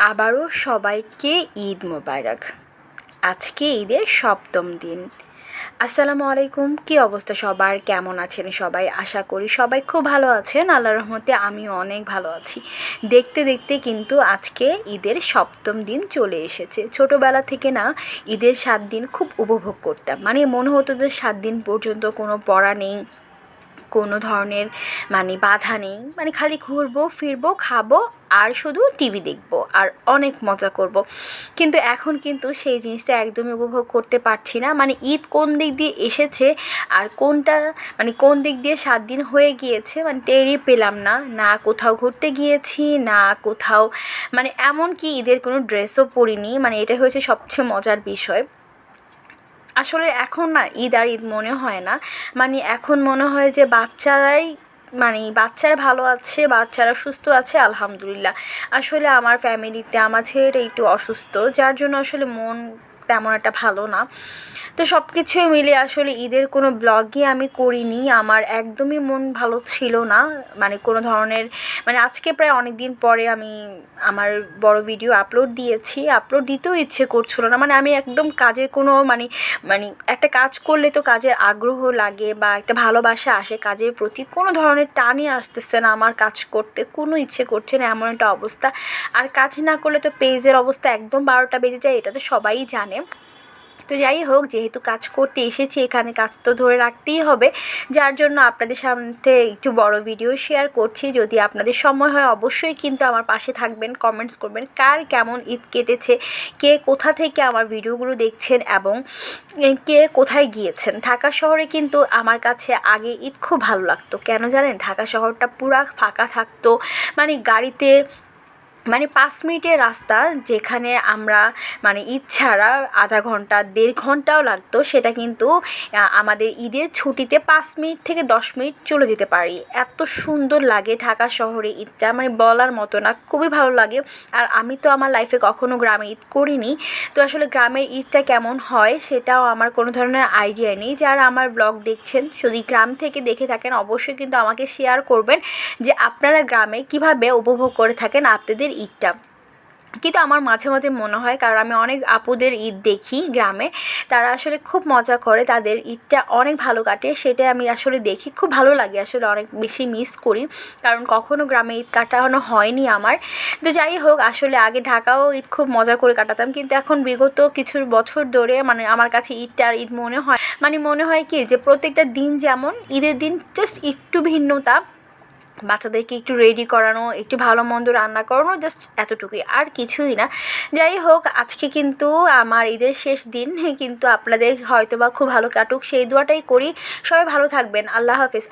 আবারও সবাইকে ঈদ মোবারক। আজকে ঈদের সপ্তম দিন। আসসালামু আলাইকুম, কি অবস্থা সবার? কেমন আছেন সবাই? আশা করি সবাই খুব ভালো আছেন। আল্লাহ রহমতে আমিও অনেক ভালো আছি। দেখতে দেখতে কিন্তু আজকে ঈদের সপ্তম দিন চলে এসেছে। ছোটোবেলা থেকে না ঈদের সাত দিন খুব উপভোগ করতাম। মানে মনে হতো যে সাত দিন পর্যন্ত কোনো পড়া নেই। কোনো ধরনের মানে বাধা নেই। মানে খালি ঘুরবো, ফিরবো, খাব আর শুধু টিভি দেখব আর অনেক মজা করব। কিন্তু এখন কিন্তু সেই জিনিসটা একদমই উপভোগ করতে পারছি না। মানে ঈদ কোন দিক দিয়ে এসেছে আর কোনটা মানে কোন দিক দিয়ে সাত দিন হয়ে গিয়েছে মানে টেরই পেলাম না। না কোথাও ঘুরতে গিয়েছি, না কোথাও মানে এমন কি ঈদের কোনো ড্রেসও পরিনি। মানে এটা হয়েছে সবচেয়ে মজার বিষয়। আসলে এখন না ঈদ আর ঈদ মনে হয় না। মানে এখন মনে হয় যে বাচ্চারাই মানে বাচ্চারা ভালো আছে, বাচ্চারা সুস্থ আছে, আলহামদুলিল্লাহ। আসলে আমার ফ্যামিলিতে, আমার ছেলেটা একটু অসুস্থ, যার জন্য আসলে মন তেমন একটা ভালো না। তো সব কিছুই মিলে আসলে ঈদের কোনো ব্লগই আমি করিনি। আমার একদমই মন ভালো ছিল না। মানে কোনো ধরনের মানে আজকে প্রায় অনেক দিন পরে আমি আমার বড় ভিডিও আপলোড দিয়েছি। আপলোড দিতেও ইচ্ছে করছিল না। মানে আমি একদম কাজের কোনো মানে মানে একটা কাজ করলে তো কাজের আগ্রহ লাগে বা একটা ভালোবাসা আসে, কাজের প্রতি কোনো ধরনের টানই আসতেছে না। আমার কাজ করতে কোনো ইচ্ছে করছে না, এমন একটা অবস্থা। আর কাজ না করলে তো পেজের অবস্থা একদম বারোটা বেজে যায়, এটা তো সবাই জানে। তো যাই হোক, যেহেতু কাজ করতে এসেছি, এখানে কাজ তো ধরে রাখতেই হবে। যার জন্য আপনাদের সামনে একটু বড় ভিডিও শেয়ার করছি। যদি আপনাদের সময় হয়, অবশ্যই কিন্তু আমার পাশে থাকবেন কমেন্টস করবেন। কার কেমন ঈদ কেটেছে, কে কোথা থেকে আমার ভিডিওগুলো দেখছেন এবং কে কোথায় গিয়েছেন? ঢাকা শহরে কিন্তু আমার কাছে আগে ঈদ খুব ভালো লাগতো। কেন জানেন? ঢাকা শহরটা পুরা ফাঁকা থাকতো। মানে গাড়িতে মানে পাঁচ মিনিটের রাস্তা যেখানে আমরা মানে ঈদ ছাড়া আধা ঘণ্টা, দেড় ঘন্টাও লাগতো, সেটা কিন্তু আমাদের ঈদের ছুটিতে পাঁচ মিনিট থেকে দশ মিনিট চলে যেতে পারি। এত সুন্দর লাগে ঢাকা শহরে ঈদটা মানে বলার মতো না, খুবই ভালো লাগে। আর আমি তো আমার লাইফে কখনো গ্রামে ঈদ করিনি। তো আসলে গ্রামের ঈদটা কেমন হয়, সেটাও আমার কোনো ধরনের আইডিয়া নেই। যারা আমার ব্লগ দেখছেন, যদি গ্রাম থেকে দেখে থাকেন, অবশ্যই কিন্তু আমাকে শেয়ার করবেন যে আপনারা গ্রামে কীভাবে উপভোগ করে থাকেন, আপনাদের ঈদটা। কিন্তু আমার মাঝে মাঝে মনে হয়, কারণ আমি অনেক আপুদের ঈদ দেখি গ্রামে, তারা আসলে খুব মজা করে, তাদের ঈদটা অনেক ভালো কাটে, সেটা আমি আসলে দেখি, খুব ভালো লাগে আসলে অনেক বেশি মিস করি, কারণ কখনও গ্রামে ঈদ কাটানো হয়নি আমার। তো যাই হোক, আসলে আগে ঢাকাও ঈদ খুব মজা করে কাটাতাম, কিন্তু এখন বিগত কিছু বছর ধরে মানে আমার কাছে ঈদটা আর ঈদ মনে হয় মানে মনে হয় কি যে প্রত্যেকটা দিন যেমন, ঈদের দিন জাস্ট একটু ভিন্নতা বাচ্চাদেরকে একটু রেডি করানো, একটু ভালো মন্দ রান্না করানো জাস্ট এতটুকুই। আর কিছুই না। যাই হোক, আজকে কিন্তু আমার ঈদের শেষ দিন, কিন্তু আপনাদের হয়তো বা খুব ভালো কাটুক। সেই দোয়াটাই করি। সবাই ভালো থাকবেন। আল্লাহ হাফিজ।